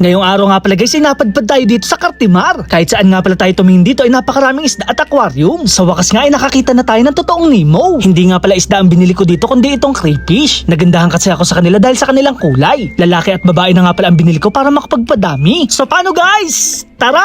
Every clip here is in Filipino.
Ngayong araw nga pala guys ay napadpad tayo dito sa Cartimar. Kahit saan nga pala tayo tumingin dito ay napakaraming isda at aquarium. Sa wakas nga ay nakakita na tayo ng totoong Nemo. Hindi nga pala isda ang binili ko dito kundi itong crayfish. Nagandahan kasi ako sa kanila dahil sa kanilang kulay. Lalaki at babae na nga pala ang binili ko para makapagpadami. So paano guys? Tara!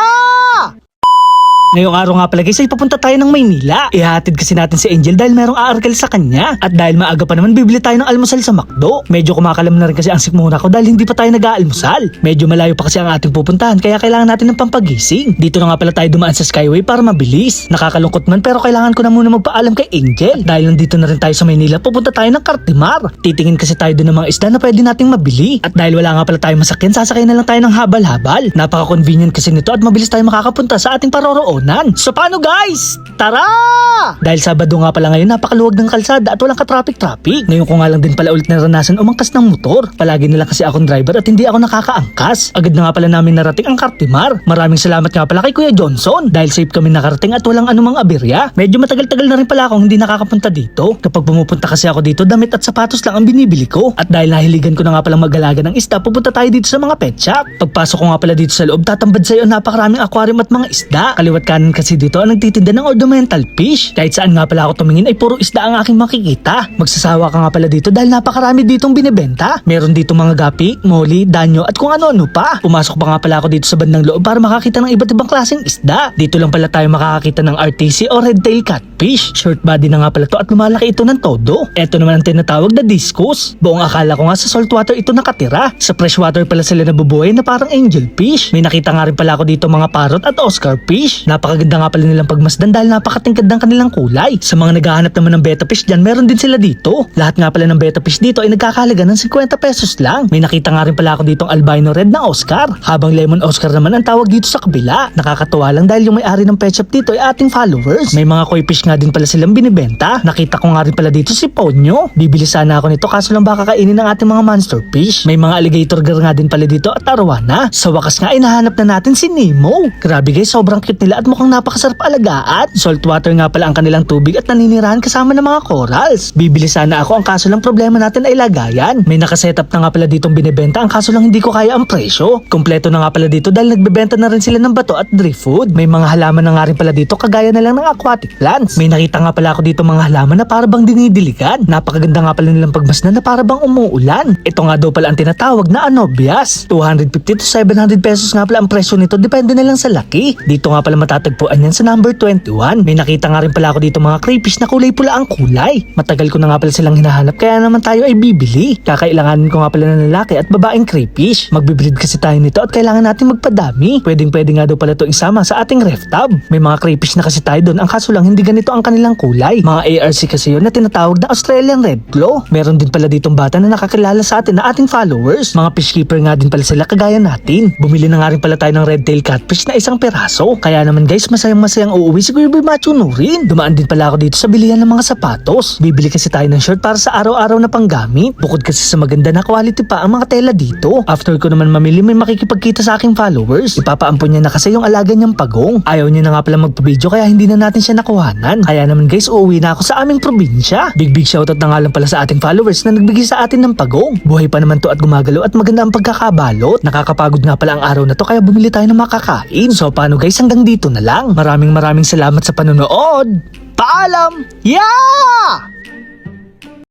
Ngayong araw nga pala guys ay papunta tayo ng Maynila. Ihatid kasi natin si Angel dahil merong aargal sa kanya. At dahil maaga pa naman bibili tayo ng almusal sa McDo. Medyo kumakalam na rin kasi ang sikmura ko dahil hindi pa tayo nag-aalmusal. Medyo malayo pa kasi ang ating pupuntahan kaya kailangan natin ng pampagising. Dito na nga pala tayo dumaan sa Skyway para mabilis. Nakakalungkot man pero kailangan ko na muna magpaalam kay Angel. Dahil nandito na rin tayo sa Maynila pupunta tayo ng Cartimar. Titingin kasi tayo doon ng mga isda na pwede nating mabili. At dahil wala nga pala tayo masakyan sasakay na lang tayo ng habal-habal. Napaka-convenient kasi nito at mabilis tayo makakapunta sa ating paroroonan. So paano guys? Tara! Dahil Sabado nga pala ngayon napakaluwag ng kalsada at walang ka-traffic-traffic. Ngayon ko nga lang din pala ulit naranasan umangkas ng motor. Palagi nila kasi akong driver at hindi ako nakakaangkas. Agad na nga pala namin narating ang Cartimar. Maraming salamat nga pala kay Kuya Johnson dahil safe kami nakarating at walang anumang aberya. Medyo matagal-tagal na rin pala akong hindi nakakapunta dito. Kapag pumupunta kasi ako dito, damit at sapatos lang ang binibili ko. At dahil nahiligan ko na nga palang mag-alaga ng isda, pupunta tayo dito sa mga pet shop. Pagpasok ko nga pala dito sa loob, tatambad sa'yo ang napakaraming aquarium at mga isda. Kaliwat kanan kasi dito ang nagtitinda ng ornamental fish. Kahit saan nga pala ako tumingin ay puro isda ang aking makikita. Magsasawa ka nga pala dito dahil napakarami ditong binebenta. Meron dito mga gapi, moli, danyo at kung ano-ano pa. Pumasok pa nga pala ako dito sa bandang loob para makakita ng iba't ibang klaseng isda. Dito lang pala tayo makakakita ng RTC o red tail catfish. Short body na nga pala to at lumalaki ito ng todo. Ito naman ang tinatawag na discus. Buong akala ko nga sa saltwater ito nakatira. Sa freshwater pala sila nabubuhay na parang angelfish. May nakita nga rin pala ako dito mga parrot at oscar fish. Napakaganda nga pala nilang pagmasdan dahil napakatingkad ng kanilang kulay. Sa mga naghahanap naman ng beta fish dyan, meron din sila dito. Lahat nga pala ng beta fish dito ay nagkakalaga ng 50 pesos lang. May nakita nga rin pala ako ditong albino red na Oscar. Habang lemon Oscar naman ang tawag dito sa kabila. Nakakatuwa lang dahil yung may-ari ng pet shop dito ay ating followers. May mga koi fish nga din pala silang binibenta. Nakita ko nga rin pala dito si Ponyo. Bibili sana ako nito kaso lang baka kainin ng ating mga monster fish. May mga alligator gar nga din pala dito at arwana. Sa wakas nga ay nahanap na natin si Nemo. Grabe guys, sobrang cute nila at mukhang napakasarap alagaan. Saltwater nga pala ang kanilang tubig at naninirahan kasama ng mga corals. Bibili sana ako ang kaso lang problema natin ay lagayan. May nakasetup na nga pala ditong binibenta ang kaso lang hindi ko kaya ang presyo. Kompleto na nga pala dito dahil nagbebenta na rin sila ng bato at drift food. May mga halaman na nga rin pala dito kagaya na lang ng aquatic plants. May nakita nga pala ako dito mga halaman na para bang dinidiligan. Napakaganda nga pala nilang pagmasdan na para bang umuulan. Ito nga daw pala ang tinatawag na anobias. 250 to 700 pesos nga pala ang presyo nito depende na lang sa laki. Dito nga pala matatagpuan yan sa number 21. May nakita nga rin pala ako dito mga crayfish na kulay pula ang kulay. Matagal ko na nga pala silang hinahanap kaya naman tayo ay bibili. Kakailanganin ko nga pala ng lalaki at babaeng crayfish. Magbibreed kasi tayo nito at kailangan natin magpadami. Pwedeng pwede nga daw pala ito isama sa ating ref tub. May mga crayfish na kasi tayo doon. Ang kaso lang hindi ganito ang kanilang kulay. Mga ARC kasi yun na tinatawag na Australian Red Claw. Meron din pala ditong bata na nakakilala sa atin na ating followers. Mga fish keeper nga din pala sila kagaya natin. Bumili na nga rin pala tayo ng red tail catfish na isang peraso. Kaya naman guys, masayang masayang uuwi si Kuya Boy Machuno rin. Dumaan din pala ako dito sa bilihan ng mga sapatos. Bibili kasi tayo ng shirt para sa araw-araw na panggamit. Bukod kasi sa maganda na quality pa ang mga tela dito. After ko naman mamili, may makikipagkita sa aking followers. Ipapaampon niya na kasi yung alaga niyang pagong. Ayaw niya na nga pala magpa-video kaya hindi na natin siya nakuhanan. Kaya naman guys, uuwi na ako sa aming probinsya. Big big shoutout na nga lang pala sa ating followers na nagbigay sa atin ng pagong. Buhay pa naman to at gumagalaw at maganda ang pagkakabalot. Nakakapagod nga pala ang araw na to kaya bumili tayo ng makakain. So paano guys, hanggang dito na lang. Maraming maraming salamat sa panonood. Paalam! Yeah!